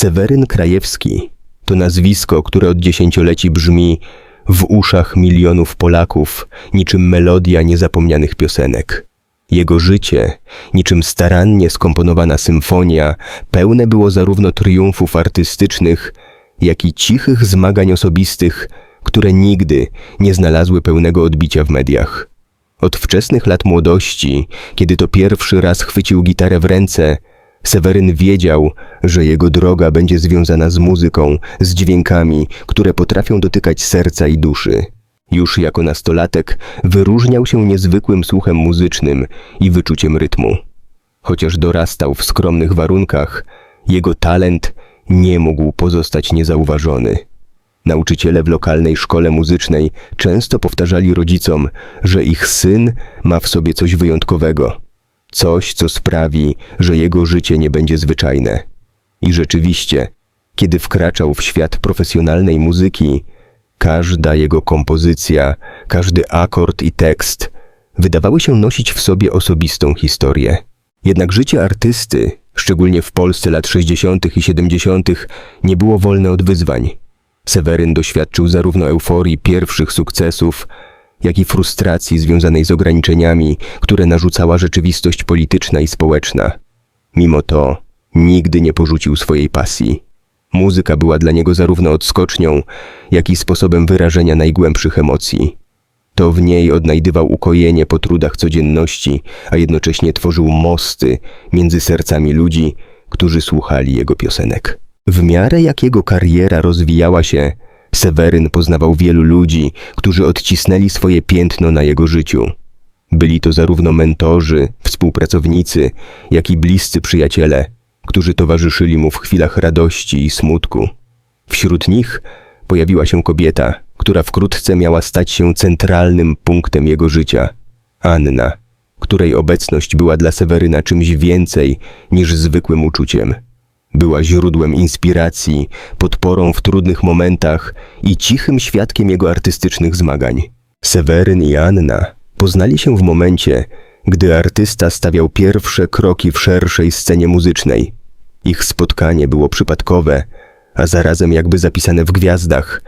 Seweryn Krajewski to nazwisko, które od dziesięcioleci brzmi w uszach milionów Polaków niczym melodia niezapomnianych piosenek. Jego życie, niczym starannie skomponowana symfonia, pełne było zarówno triumfów artystycznych, jak i cichych zmagań osobistych, które nigdy nie znalazły pełnego odbicia w mediach. Od wczesnych lat młodości, kiedy to pierwszy raz chwycił gitarę w ręce, Seweryn wiedział, że jego droga będzie związana z muzyką, z dźwiękami, które potrafią dotykać serca i duszy. Już jako nastolatek wyróżniał się niezwykłym słuchem muzycznym i wyczuciem rytmu. Chociaż dorastał w skromnych warunkach, jego talent nie mógł pozostać niezauważony. Nauczyciele w lokalnej szkole muzycznej często powtarzali rodzicom, że ich syn ma w sobie coś wyjątkowego, coś, co sprawi, że jego życie nie będzie zwyczajne. I rzeczywiście, kiedy wkraczał w świat profesjonalnej muzyki, każda jego kompozycja, każdy akord i tekst wydawały się nosić w sobie osobistą historię. Jednak życie artysty, szczególnie w Polsce lat 60. i 70., nie było wolne od wyzwań. Seweryn doświadczył zarówno euforii pierwszych sukcesów, jak i frustracji związanej z ograniczeniami, które narzucała rzeczywistość polityczna i społeczna. Mimo to nigdy nie porzucił swojej pasji. Muzyka była dla niego zarówno odskocznią, jak i sposobem wyrażenia najgłębszych emocji. To w niej odnajdywał ukojenie po trudach codzienności, a jednocześnie tworzył mosty między sercami ludzi, którzy słuchali jego piosenek. W miarę jak jego kariera rozwijała się, Seweryn poznawał wielu ludzi, którzy odcisnęli swoje piętno na jego życiu. Byli to zarówno mentorzy, współpracownicy, jak i bliscy przyjaciele, którzy towarzyszyli mu w chwilach radości i smutku. Wśród nich pojawiła się kobieta, która wkrótce miała stać się centralnym punktem jego życia. Anna, której obecność była dla Seweryna czymś więcej niż zwykłym uczuciem. Była źródłem inspiracji, podporą w trudnych momentach i cichym świadkiem jego artystycznych zmagań. Seweryn i Anna poznali się w momencie, gdy artysta stawiał pierwsze kroki w szerszej scenie muzycznej. Ich spotkanie było przypadkowe, a zarazem jakby zapisane w gwiazdach.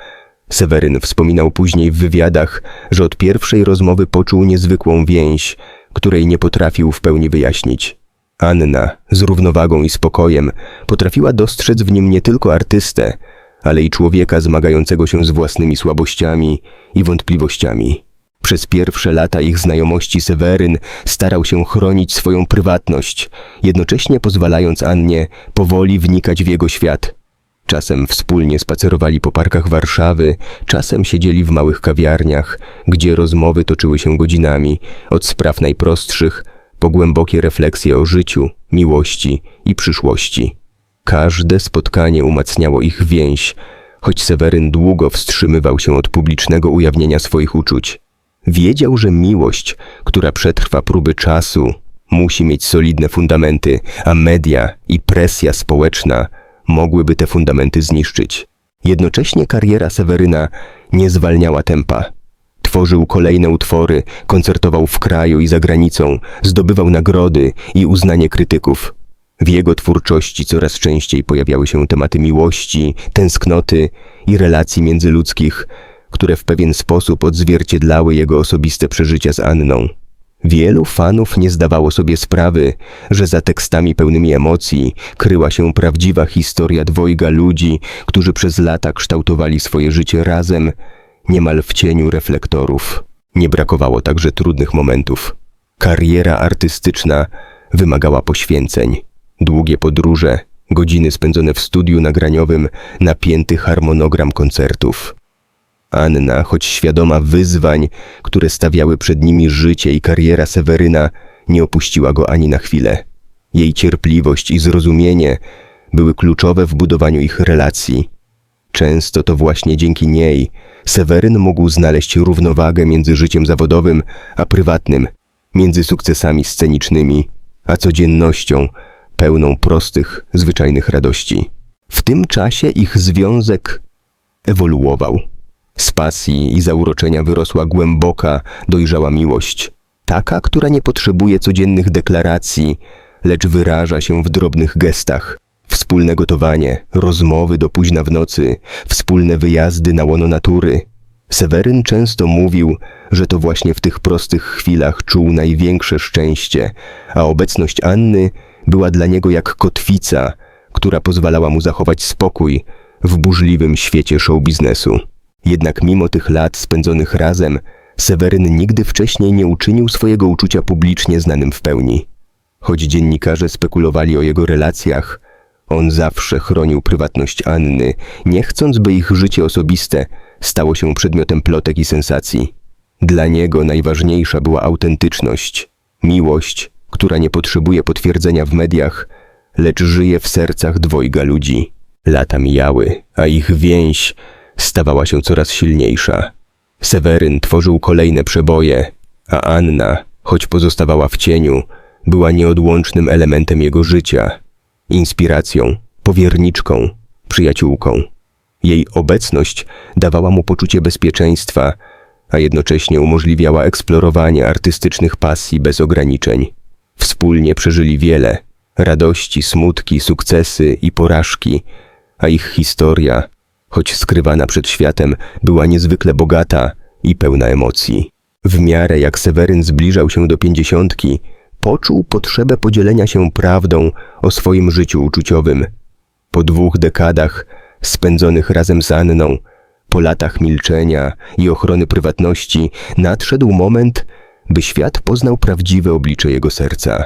Seweryn wspominał później w wywiadach, że od pierwszej rozmowy poczuł niezwykłą więź, której nie potrafił w pełni wyjaśnić. Anna, z równowagą i spokojem, potrafiła dostrzec w nim nie tylko artystę, ale i człowieka zmagającego się z własnymi słabościami i wątpliwościami. Przez pierwsze lata ich znajomości Seweryn starał się chronić swoją prywatność, jednocześnie pozwalając Annie powoli wnikać w jego świat. Czasem wspólnie spacerowali po parkach Warszawy, czasem siedzieli w małych kawiarniach, gdzie rozmowy toczyły się godzinami, od spraw najprostszych po głębokie refleksje o życiu, miłości i przyszłości. Każde spotkanie umacniało ich więź, choć Seweryn długo wstrzymywał się od publicznego ujawnienia swoich uczuć. Wiedział, że miłość, która przetrwa próby czasu, musi mieć solidne fundamenty, a media i presja społeczna mogłyby te fundamenty zniszczyć. Jednocześnie kariera Seweryna nie zwalniała tempa. Tworzył kolejne utwory, koncertował w kraju i za granicą, zdobywał nagrody i uznanie krytyków. W jego twórczości coraz częściej pojawiały się tematy miłości, tęsknoty i relacji międzyludzkich, które w pewien sposób odzwierciedlały jego osobiste przeżycia z Anną. Wielu fanów nie zdawało sobie sprawy, że za tekstami pełnymi emocji kryła się prawdziwa historia dwojga ludzi, którzy przez lata kształtowali swoje życie razem, niemal w cieniu reflektorów. Nie brakowało także trudnych momentów. Kariera artystyczna wymagała poświęceń. Długie podróże, godziny spędzone w studiu nagraniowym, napięty harmonogram koncertów. Anna, choć świadoma wyzwań, które stawiały przed nimi życie i kariera Seweryna, nie opuściła go ani na chwilę. Jej cierpliwość i zrozumienie były kluczowe w budowaniu ich relacji. Często to właśnie dzięki niej Seweryn mógł znaleźć równowagę między życiem zawodowym a prywatnym, między sukcesami scenicznymi a codziennością, pełną prostych, zwyczajnych radości. W tym czasie ich związek ewoluował. Z pasji i zauroczenia wyrosła głęboka, dojrzała miłość. Taka, która nie potrzebuje codziennych deklaracji, lecz wyraża się w drobnych gestach, Wspólne gotowanie, rozmowy do późna w nocy, wspólne wyjazdy na łono natury. Seweryn często mówił, że to właśnie w tych prostych chwilach czuł największe szczęście, a obecność Anny była dla niego jak kotwica, która pozwalała mu zachować spokój w burzliwym świecie show biznesu. Jednak mimo tych lat spędzonych razem, Seweryn nigdy wcześniej nie uczynił swojego uczucia publicznie znanym w pełni. Choć dziennikarze spekulowali o jego relacjach, on zawsze chronił prywatność Anny, nie chcąc, by ich życie osobiste stało się przedmiotem plotek i sensacji. Dla niego najważniejsza była autentyczność, miłość, która nie potrzebuje potwierdzenia w mediach, lecz żyje w sercach dwojga ludzi. Lata mijały, a ich więź stawała się coraz silniejsza. Seweryn tworzył kolejne przeboje, a Anna, choć pozostawała w cieniu, była nieodłącznym elementem jego życia, inspiracją, powierniczką, przyjaciółką. Jej obecność dawała mu poczucie bezpieczeństwa, a jednocześnie umożliwiała eksplorowanie artystycznych pasji bez ograniczeń. Wspólnie przeżyli wiele radości, smutki, sukcesy i porażki, a ich historia, choć skrywana przed światem, była niezwykle bogata i pełna emocji. W miarę jak Seweryn zbliżał się do pięćdziesiątki, poczuł potrzebę podzielenia się prawdą o swoim życiu uczuciowym. Po dwóch dekadach spędzonych razem z Anną, po latach milczenia i ochrony prywatności, nadszedł moment, by świat poznał prawdziwe oblicze jego serca.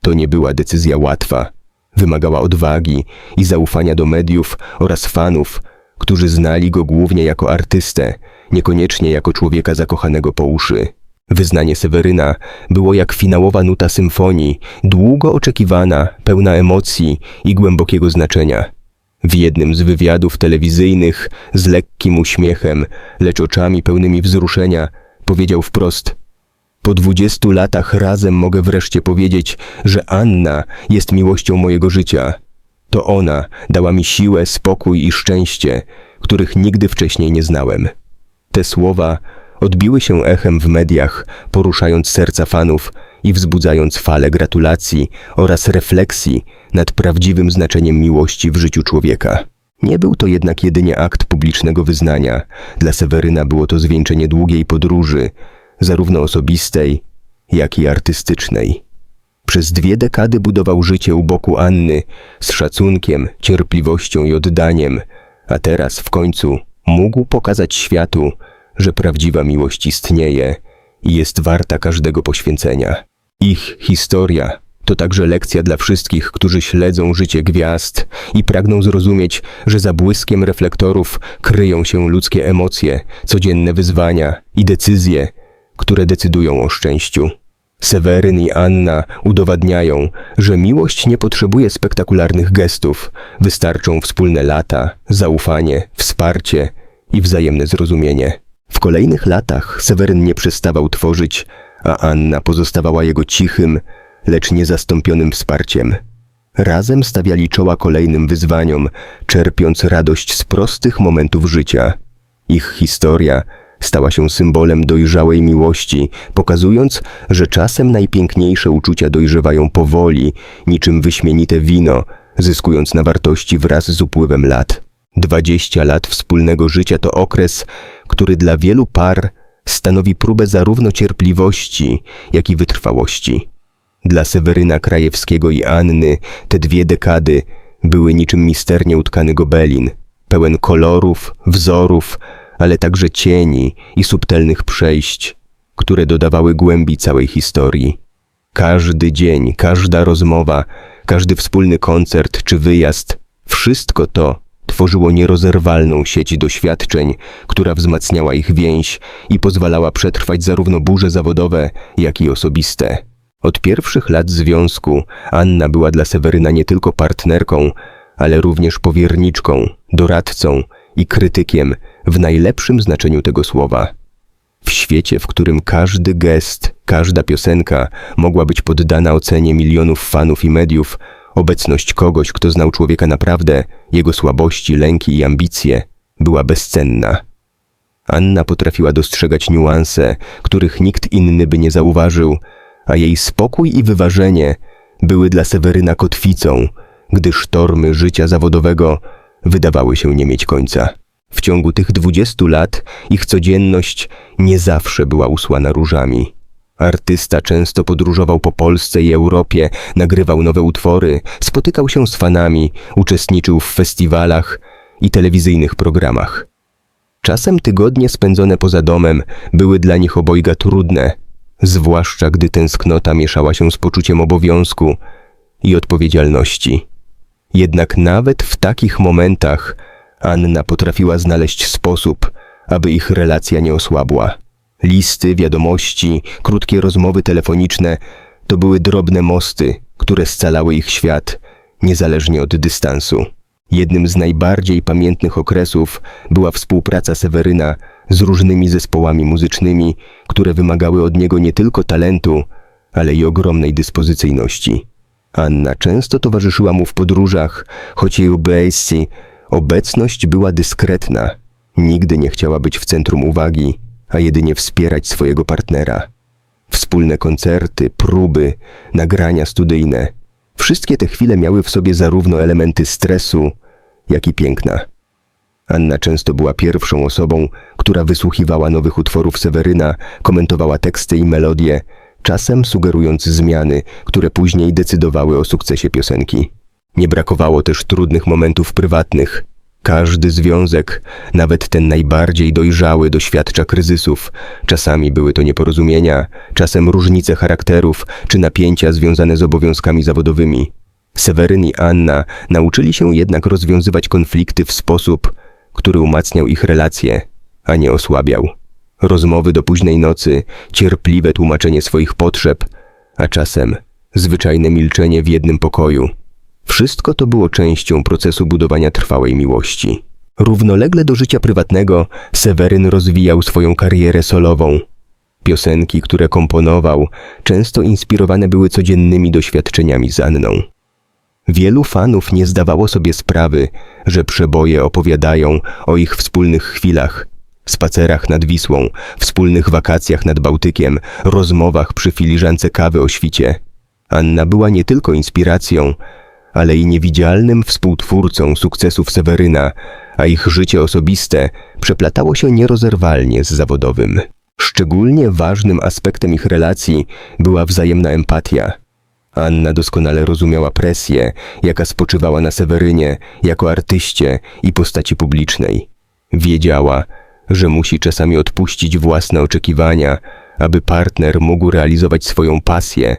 To nie była decyzja łatwa. Wymagała odwagi i zaufania do mediów oraz fanów, którzy znali go głównie jako artystę, niekoniecznie jako człowieka zakochanego po uszy. Wyznanie Seweryna było jak finałowa nuta symfonii, długo oczekiwana, pełna emocji i głębokiego znaczenia. W jednym z wywiadów telewizyjnych, z lekkim uśmiechem, lecz oczami pełnymi wzruszenia, powiedział wprost: Po dwudziestu latach razem mogę wreszcie powiedzieć, że Anna jest miłością mojego życia. To ona dała mi siłę, spokój i szczęście, których nigdy wcześniej nie znałem. Te słowa odbiły się echem w mediach, poruszając serca fanów i wzbudzając fale gratulacji oraz refleksji nad prawdziwym znaczeniem miłości w życiu człowieka. Nie był to jednak jedynie akt publicznego wyznania. Dla Seweryna było to zwieńczenie długiej podróży, zarówno osobistej, jak i artystycznej. Przez dwie dekady budował życie u boku Anny z szacunkiem, cierpliwością i oddaniem, a teraz w końcu mógł pokazać światu, że prawdziwa miłość istnieje i jest warta każdego poświęcenia. Ich historia to także lekcja dla wszystkich, którzy śledzą życie gwiazd i pragną zrozumieć, że za błyskiem reflektorów kryją się ludzkie emocje, codzienne wyzwania i decyzje, które decydują o szczęściu. Seweryn i Anna udowadniają, że miłość nie potrzebuje spektakularnych gestów, wystarczą wspólne lata, zaufanie, wsparcie i wzajemne zrozumienie. W kolejnych latach Seweryn nie przestawał tworzyć, a Anna pozostawała jego cichym, lecz niezastąpionym wsparciem. Razem stawiali czoła kolejnym wyzwaniom, czerpiąc radość z prostych momentów życia. Ich historia stała się symbolem dojrzałej miłości, pokazując, że czasem najpiękniejsze uczucia dojrzewają powoli, niczym wyśmienite wino, zyskując na wartości wraz z upływem lat. Dwadzieścia lat wspólnego życia to okres, który dla wielu par stanowi próbę zarówno cierpliwości, jak i wytrwałości. Dla Seweryna Krajewskiego i Anny te dwie dekady były niczym misternie utkany gobelin, pełen kolorów, wzorów, ale także cieni i subtelnych przejść, które dodawały głębi całej historii. Każdy dzień, każda rozmowa, każdy wspólny koncert czy wyjazd, wszystko to tworzyło nierozerwalną sieć doświadczeń, która wzmacniała ich więź i pozwalała przetrwać zarówno burze zawodowe, jak i osobiste. Od pierwszych lat związku Anna była dla Seweryna nie tylko partnerką, ale również powierniczką, doradcą i krytykiem w najlepszym znaczeniu tego słowa. W świecie, w którym każdy gest, każda piosenka mogła być poddana ocenie milionów fanów i mediów, obecność kogoś, kto znał człowieka naprawdę, jego słabości, lęki i ambicje, była bezcenna. Anna potrafiła dostrzegać niuanse, których nikt inny by nie zauważył, a jej spokój i wyważenie były dla Seweryna kotwicą, gdy sztormy życia zawodowego wydawały się nie mieć końca. W ciągu tych dwudziestu lat ich codzienność nie zawsze była usłana różami. Artysta często podróżował po Polsce i Europie, nagrywał nowe utwory, spotykał się z fanami, uczestniczył w festiwalach i telewizyjnych programach. Czasem tygodnie spędzone poza domem były dla nich obojga trudne, zwłaszcza gdy tęsknota mieszała się z poczuciem obowiązku i odpowiedzialności. Jednak nawet w takich momentach Anna potrafiła znaleźć sposób, aby ich relacja nie osłabła. Listy, wiadomości, krótkie rozmowy telefoniczne to były drobne mosty, które scalały ich świat, niezależnie od dystansu. Jednym z najbardziej pamiętnych okresów była współpraca Seweryna z różnymi zespołami muzycznymi, które wymagały od niego nie tylko talentu, ale i ogromnej dyspozycyjności. Anna często towarzyszyła mu w podróżach, choć jej obecność była dyskretna. Nigdy nie chciała być w centrum uwagi, a jedynie wspierać swojego partnera. Wspólne koncerty, próby, nagrania studyjne. Wszystkie te chwile miały w sobie zarówno elementy stresu, jak i piękna. Anna często była pierwszą osobą, która wysłuchiwała nowych utworów Seweryna, komentowała teksty i melodie, czasem sugerując zmiany, które później decydowały o sukcesie piosenki. Nie brakowało też trudnych momentów prywatnych. Każdy związek, nawet ten najbardziej dojrzały, doświadcza kryzysów. Czasami były to nieporozumienia, czasem różnice charakterów czy napięcia związane z obowiązkami zawodowymi. Seweryn i Anna nauczyli się jednak rozwiązywać konflikty w sposób, który umacniał ich relacje, a nie osłabiał. Rozmowy do późnej nocy, cierpliwe tłumaczenie swoich potrzeb, a czasem zwyczajne milczenie w jednym pokoju. Wszystko to było częścią procesu budowania trwałej miłości. Równolegle do życia prywatnego Seweryn rozwijał swoją karierę solową. Piosenki, które komponował, często inspirowane były codziennymi doświadczeniami z Anną. Wielu fanów nie zdawało sobie sprawy, że przeboje opowiadają o ich wspólnych chwilach, spacerach nad Wisłą, wspólnych wakacjach nad Bałtykiem, rozmowach przy filiżance kawy o świcie. Anna była nie tylko inspiracją, ale i niewidzialnym współtwórcą sukcesów Seweryna, a ich życie osobiste przeplatało się nierozerwalnie z zawodowym. Szczególnie ważnym aspektem ich relacji była wzajemna empatia. Anna doskonale rozumiała presję, jaka spoczywała na Sewerynie jako artyście i postaci publicznej. Wiedziała, że musi czasami odpuścić własne oczekiwania, aby partner mógł realizować swoją pasję,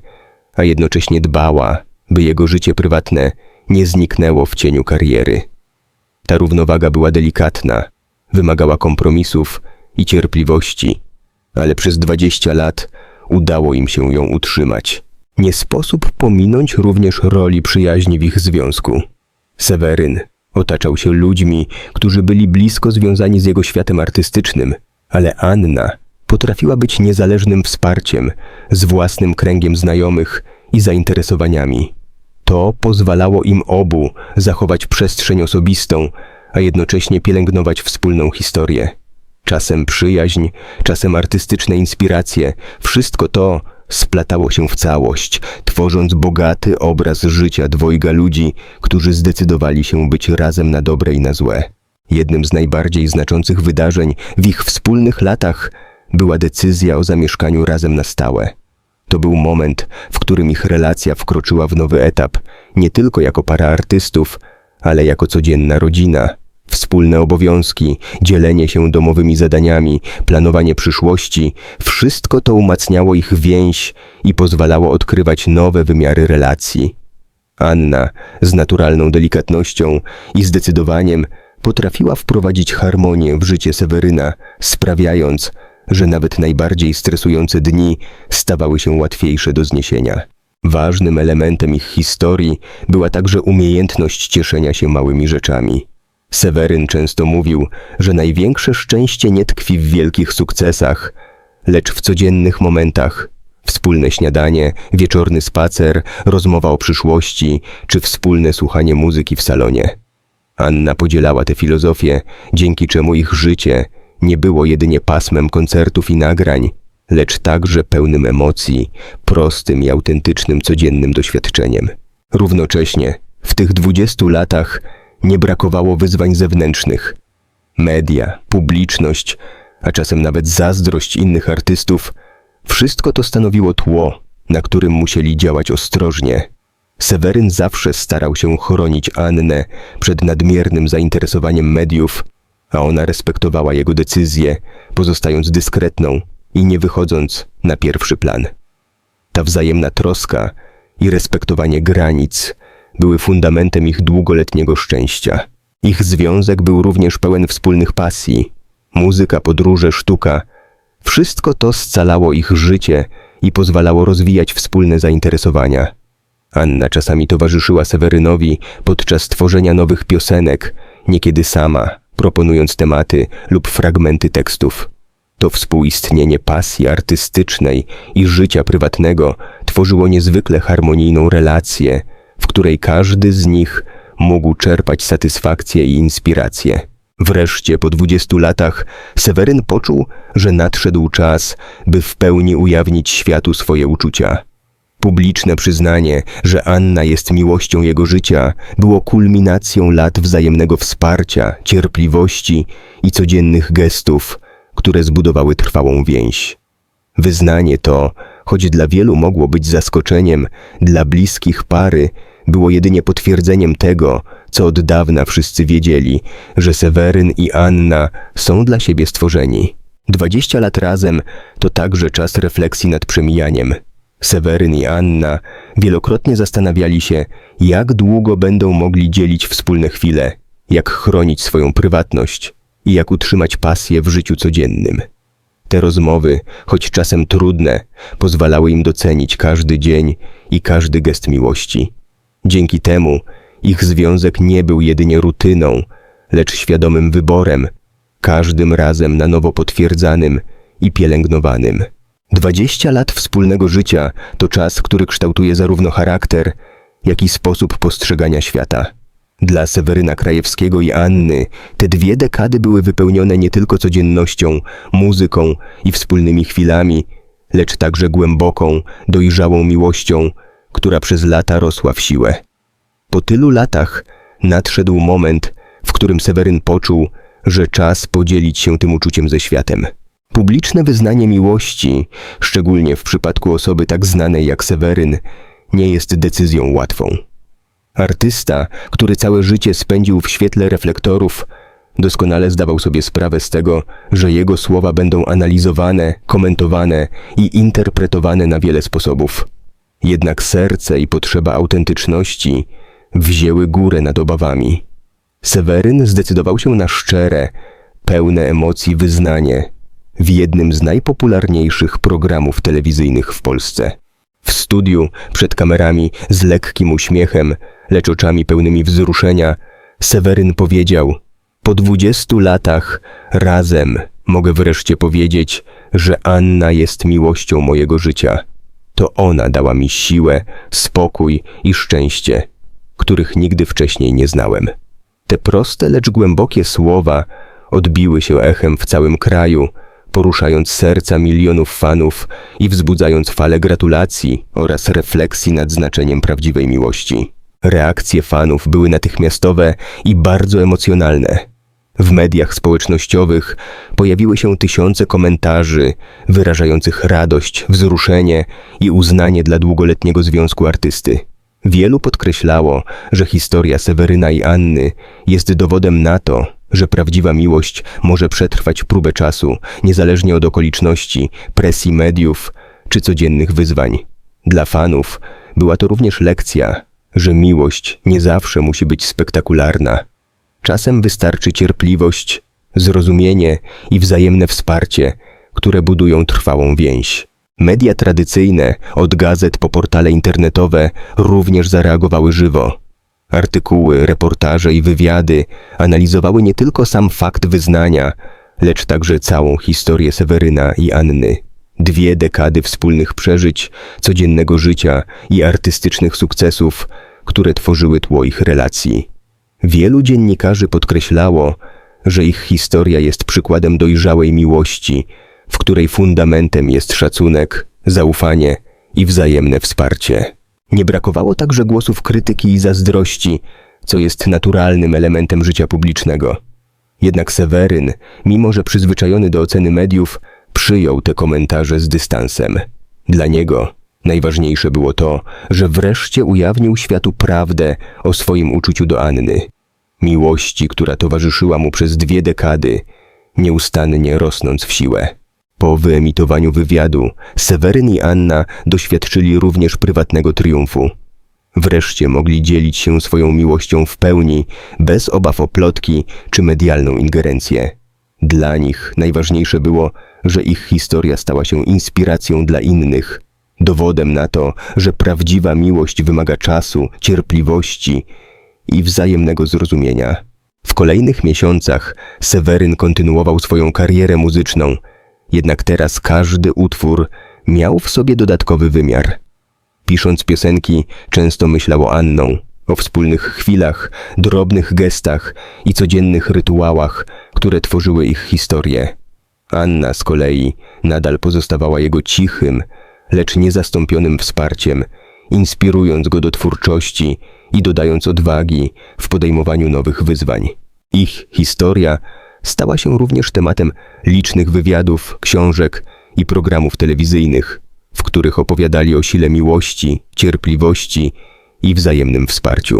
a jednocześnie dbała, by jego życie prywatne nie zniknęło w cieniu kariery. Ta równowaga była delikatna, wymagała kompromisów i cierpliwości, ale przez dwadzieścia lat udało im się ją utrzymać. Nie sposób pominąć również roli przyjaźni w ich związku. Seweryn otaczał się ludźmi, którzy byli blisko związani z jego światem artystycznym, ale Anna potrafiła być niezależnym wsparciem, z własnym kręgiem znajomych i zainteresowaniami. To pozwalało im obu zachować przestrzeń osobistą, a jednocześnie pielęgnować wspólną historię. Czasem przyjaźń, czasem artystyczne inspiracje, wszystko to splatało się w całość, tworząc bogaty obraz życia dwojga ludzi, którzy zdecydowali się być razem na dobre i na złe. Jednym z najbardziej znaczących wydarzeń w ich wspólnych latach była decyzja o zamieszkaniu razem na stałe. To był moment, w którym ich relacja wkroczyła w nowy etap, nie tylko jako para artystów, ale jako codzienna rodzina. Wspólne obowiązki, dzielenie się domowymi zadaniami, planowanie przyszłości wszystko to umacniało ich więź i pozwalało odkrywać nowe wymiary relacji. Anna z naturalną delikatnością i zdecydowaniem potrafiła wprowadzić harmonię w życie Seweryna, sprawiając, że nawet najbardziej stresujące dni stawały się łatwiejsze do zniesienia. Ważnym elementem ich historii była także umiejętność cieszenia się małymi rzeczami. Seweryn często mówił, że największe szczęście nie tkwi w wielkich sukcesach, lecz w codziennych momentach. Wspólne śniadanie, wieczorny spacer, rozmowa o przyszłości czy wspólne słuchanie muzyki w salonie. Anna podzielała tę filozofię, dzięki czemu ich życie nie było jedynie pasmem koncertów i nagrań, lecz także pełnym emocji, prostym i autentycznym codziennym doświadczeniem. Równocześnie W tych dwudziestu latach nie brakowało wyzwań zewnętrznych. Media, publiczność, a czasem nawet zazdrość innych artystów, wszystko to stanowiło tło, na którym musieli działać ostrożnie. Seweryn zawsze starał się chronić Annę przed nadmiernym zainteresowaniem mediów, a ona respektowała jego decyzje, pozostając dyskretną i nie wychodząc na pierwszy plan. Ta wzajemna troska i respektowanie granic były fundamentem ich długoletniego szczęścia. Ich związek był również pełen wspólnych pasji. Muzyka, podróże, sztuka wszystko to scalało ich życie i pozwalało rozwijać wspólne zainteresowania. Anna czasami towarzyszyła Sewerynowi podczas tworzenia nowych piosenek, niekiedy sama, proponując tematy lub fragmenty tekstów. To współistnienie pasji artystycznej i życia prywatnego tworzyło niezwykle harmonijną relację, w której każdy z nich mógł czerpać satysfakcję i inspirację. Wreszcie po dwudziestu latach Seweryn poczuł, że nadszedł czas, by w pełni ujawnić światu swoje uczucia. Publiczne przyznanie, że Anna jest miłością jego życia, było kulminacją lat wzajemnego wsparcia, cierpliwości i codziennych gestów, które zbudowały trwałą więź. Wyznanie to, choć dla wielu mogło być zaskoczeniem, dla bliskich pary było jedynie potwierdzeniem tego, co od dawna wszyscy wiedzieli, że Seweryn i Anna są dla siebie stworzeni. Dwadzieścia lat razem to także czas refleksji nad przemijaniem. Seweryn i Anna wielokrotnie zastanawiali się, jak długo będą mogli dzielić wspólne chwile, jak chronić swoją prywatność i jak utrzymać pasję w życiu codziennym. Te rozmowy, choć czasem trudne, pozwalały im docenić każdy dzień i każdy gest miłości. Dzięki temu ich związek nie był jedynie rutyną, lecz świadomym wyborem, każdym razem na nowo potwierdzanym i pielęgnowanym. Dwadzieścia lat wspólnego życia to czas, który kształtuje zarówno charakter, jak i sposób postrzegania świata. Dla Seweryna Krajewskiego i Anny te dwie dekady były wypełnione nie tylko codziennością, muzyką i wspólnymi chwilami, lecz także głęboką, dojrzałą miłością, która przez lata rosła w siłę. Po tylu latach nadszedł moment, w którym Seweryn poczuł, że czas podzielić się tym uczuciem ze światem. Publiczne wyznanie miłości, szczególnie w przypadku osoby tak znanej jak Seweryn, nie jest decyzją łatwą. Artysta, który całe życie spędził w świetle reflektorów, doskonale zdawał sobie sprawę z tego, że jego słowa będą analizowane, komentowane i interpretowane na wiele sposobów. Jednak serce i potrzeba autentyczności wzięły górę nad obawami. Seweryn zdecydował się na szczere, pełne emocji wyznanie w jednym z najpopularniejszych programów telewizyjnych w Polsce. W studiu, przed kamerami, z lekkim uśmiechem, lecz oczami pełnymi wzruszenia, Seweryn powiedział: Po dwudziestu latach razem mogę wreszcie powiedzieć, że Anna jest miłością mojego życia. To ona dała mi siłę, spokój i szczęście, których nigdy wcześniej nie znałem. Te proste, lecz głębokie słowa odbiły się echem w całym kraju, poruszając serca milionów fanów i wzbudzając falę gratulacji oraz refleksji nad znaczeniem prawdziwej miłości. Reakcje fanów były natychmiastowe i bardzo emocjonalne. W mediach społecznościowych pojawiły się tysiące komentarzy wyrażających radość, wzruszenie i uznanie dla długoletniego związku artysty. Wielu podkreślało, że historia Seweryna i Anny jest dowodem na to, że prawdziwa miłość może przetrwać próbę czasu, niezależnie od okoliczności, presji mediów czy codziennych wyzwań. Dla fanów była to również lekcja, że miłość nie zawsze musi być spektakularna. Czasem wystarczy cierpliwość, zrozumienie i wzajemne wsparcie, które budują trwałą więź. Media tradycyjne, od gazet po portale internetowe, również zareagowały żywo. Artykuły, reportaże i wywiady analizowały nie tylko sam fakt wyznania, lecz także całą historię Seweryna i Anny. Dwie dekady wspólnych przeżyć, codziennego życia i artystycznych sukcesów, które tworzyły tło ich relacji. Wielu dziennikarzy podkreślało, że ich historia jest przykładem dojrzałej miłości, w której fundamentem jest szacunek, zaufanie i wzajemne wsparcie. Nie brakowało także głosów krytyki i zazdrości, co jest naturalnym elementem życia publicznego. Jednak Seweryn, mimo że przyzwyczajony do oceny mediów, przyjął te komentarze z dystansem. Dla niego najważniejsze było to, że wreszcie ujawnił światu prawdę o swoim uczuciu do Anny. Miłości, która towarzyszyła mu przez dwie dekady, nieustannie rosnąc w siłę. Po wyemitowaniu wywiadu, Seweryn i Anna doświadczyli również prywatnego triumfu. Wreszcie mogli dzielić się swoją miłością w pełni, bez obaw o plotki czy medialną ingerencję. Dla nich najważniejsze było, że ich historia stała się inspiracją dla innych, dowodem na to, że prawdziwa miłość wymaga czasu, cierpliwości i wzajemnego zrozumienia. W kolejnych miesiącach Seweryn kontynuował swoją karierę muzyczną, jednak teraz każdy utwór miał w sobie dodatkowy wymiar. Pisząc piosenki, często myślał o Anną, o wspólnych chwilach, drobnych gestach i codziennych rytuałach, które tworzyły ich historię. Anna z kolei nadal pozostawała jego cichym, lecz niezastąpionym wsparciem, inspirując go do twórczości i dodając odwagi w podejmowaniu nowych wyzwań. Ich historia stała się również tematem licznych wywiadów, książek i programów telewizyjnych, w których opowiadali o sile miłości, cierpliwości i wzajemnym wsparciu.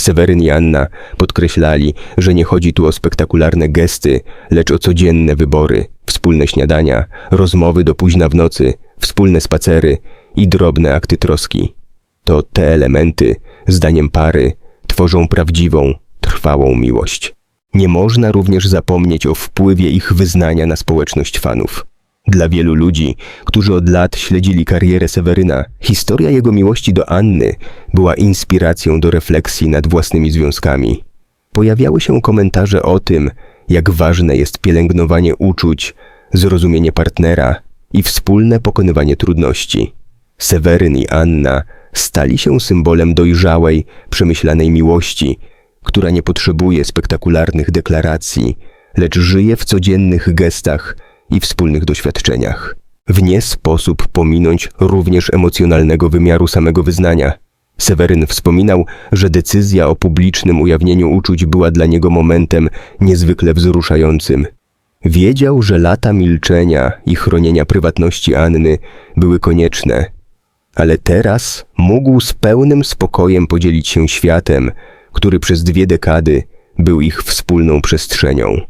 Seweryn i Anna podkreślali, że nie chodzi tu o spektakularne gesty, lecz o codzienne wybory, wspólne śniadania, rozmowy do późna w nocy, wspólne spacery i drobne akty troski. To te elementy, zdaniem pary, tworzą prawdziwą, trwałą miłość. Nie można również zapomnieć o wpływie ich wyznania na społeczność fanów. Dla wielu ludzi, którzy od lat śledzili karierę Seweryna, historia jego miłości do Anny była inspiracją do refleksji nad własnymi związkami. Pojawiały się komentarze o tym, jak ważne jest pielęgnowanie uczuć, zrozumienie partnera i wspólne pokonywanie trudności. Seweryn i Anna stali się symbolem dojrzałej, przemyślanej miłości, która nie potrzebuje spektakularnych deklaracji, lecz żyje w codziennych gestach i wspólnych doświadczeniach. W nie sposób pominąć również emocjonalnego wymiaru samego wyznania. Seweryn wspominał, że decyzja o publicznym ujawnieniu uczuć była dla niego momentem niezwykle wzruszającym. Wiedział, że lata milczenia i chronienia prywatności Anny były konieczne, ale teraz mógł z pełnym spokojem podzielić się światem, który przez dwie dekady był ich wspólną przestrzenią.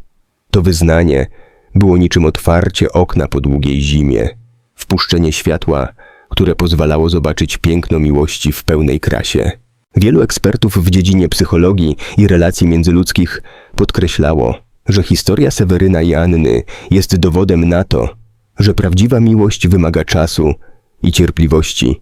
To wyznanie było niczym otwarcie okna po długiej zimie, wpuszczenie światła, które pozwalało zobaczyć piękno miłości w pełnej krasie. Wielu ekspertów w dziedzinie psychologii i relacji międzyludzkich podkreślało, że historia Seweryna i Anny jest dowodem na to, że prawdziwa miłość wymaga czasu i cierpliwości.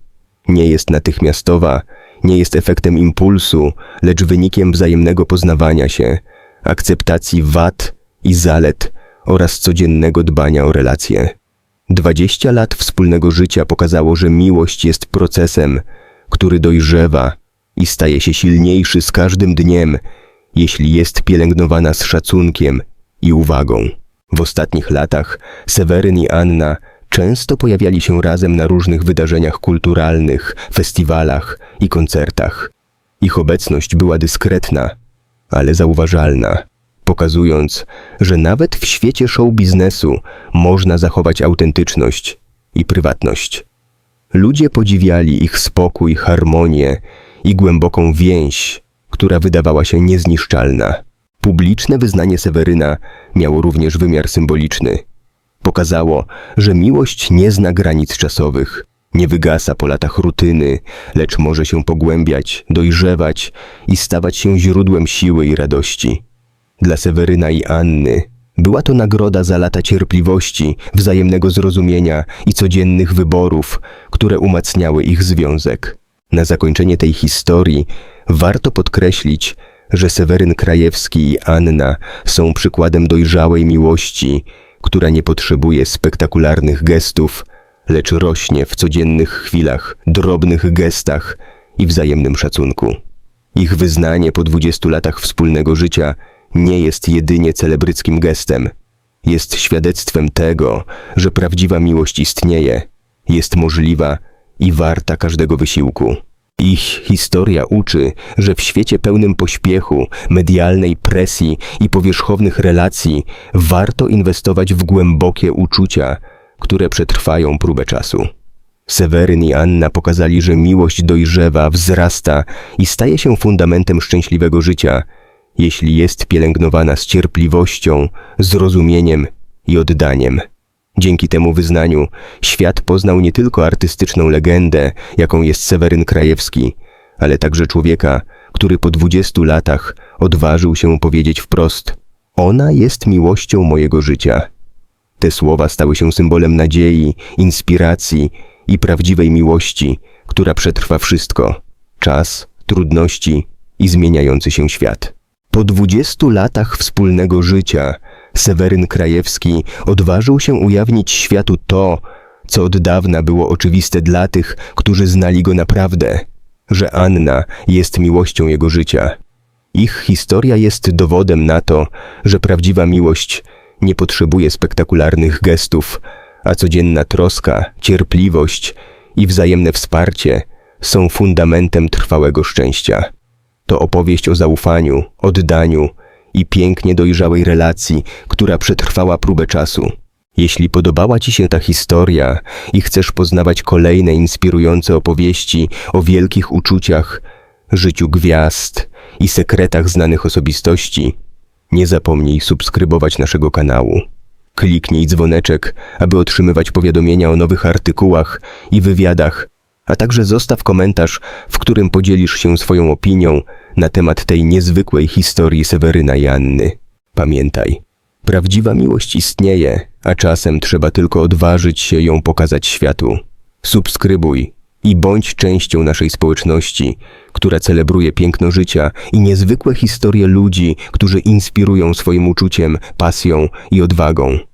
Nie jest natychmiastowa, nie jest efektem impulsu, lecz wynikiem wzajemnego poznawania się, akceptacji wad i zalet oraz codziennego dbania o relacje. Dwadzieścia lat wspólnego życia pokazało, że miłość jest procesem, który dojrzewa i staje się silniejszy z każdym dniem, jeśli jest pielęgnowana z szacunkiem i uwagą. W ostatnich latach Seweryn i Anna często pojawiali się razem na różnych wydarzeniach kulturalnych, festiwalach i koncertach. Ich obecność była dyskretna, ale zauważalna, pokazując, że nawet w świecie show biznesu można zachować autentyczność i prywatność. Ludzie podziwiali ich spokój, harmonię i głęboką więź, która wydawała się niezniszczalna. Publiczne wyznanie Seweryna miało również wymiar symboliczny. Pokazało, że miłość nie zna granic czasowych, nie wygasa po latach rutyny, lecz może się pogłębiać, dojrzewać i stawać się źródłem siły i radości. Dla Seweryna i Anny była to nagroda za lata cierpliwości, wzajemnego zrozumienia i codziennych wyborów, które umacniały ich związek. Na zakończenie tej historii warto podkreślić, że Seweryn Krajewski i Anna są przykładem dojrzałej miłości, która nie potrzebuje spektakularnych gestów, lecz rośnie w codziennych chwilach, drobnych gestach i wzajemnym szacunku. Ich wyznanie po 20 latach wspólnego życia nie jest jedynie celebryckim gestem. Jest świadectwem tego, że prawdziwa miłość istnieje, jest możliwa i warta każdego wysiłku. Ich historia uczy, że w świecie pełnym pośpiechu, medialnej presji i powierzchownych relacji warto inwestować w głębokie uczucia, które przetrwają próbę czasu. Seweryn i Anna pokazali, że miłość dojrzewa, wzrasta i staje się fundamentem szczęśliwego życia, jeśli jest pielęgnowana z cierpliwością, zrozumieniem i oddaniem. Dzięki temu wyznaniu świat poznał nie tylko artystyczną legendę, jaką jest Seweryn Krajewski, ale także człowieka, który po dwudziestu latach odważył się powiedzieć wprost: Ona jest miłością mojego życia. Te słowa stały się symbolem nadziei, inspiracji i prawdziwej miłości, która przetrwa wszystko czas, trudności i zmieniający się świat. Po dwudziestu latach wspólnego życia Seweryn Krajewski odważył się ujawnić światu to, co od dawna było oczywiste dla tych, którzy znali go naprawdę, że Anna jest miłością jego życia. Ich historia jest dowodem na to, że prawdziwa miłość nie potrzebuje spektakularnych gestów, a codzienna troska, cierpliwość i wzajemne wsparcie są fundamentem trwałego szczęścia. To opowieść o zaufaniu, oddaniu i pięknie dojrzałej relacji, która przetrwała próbę czasu. Jeśli podobała Ci się ta historia i chcesz poznawać kolejne inspirujące opowieści o wielkich uczuciach, życiu gwiazd i sekretach znanych osobistości, nie zapomnij subskrybować naszego kanału. Kliknij dzwoneczek, aby otrzymywać powiadomienia o nowych artykułach i wywiadach, a także zostaw komentarz, w którym podzielisz się swoją opinią na temat tej niezwykłej historii Seweryna i Anny. Pamiętaj, prawdziwa miłość istnieje, a czasem trzeba tylko odważyć się ją pokazać światu. Subskrybuj i bądź częścią naszej społeczności, która celebruje piękno życia i niezwykłe historie ludzi, którzy inspirują swoim uczuciem, pasją i odwagą.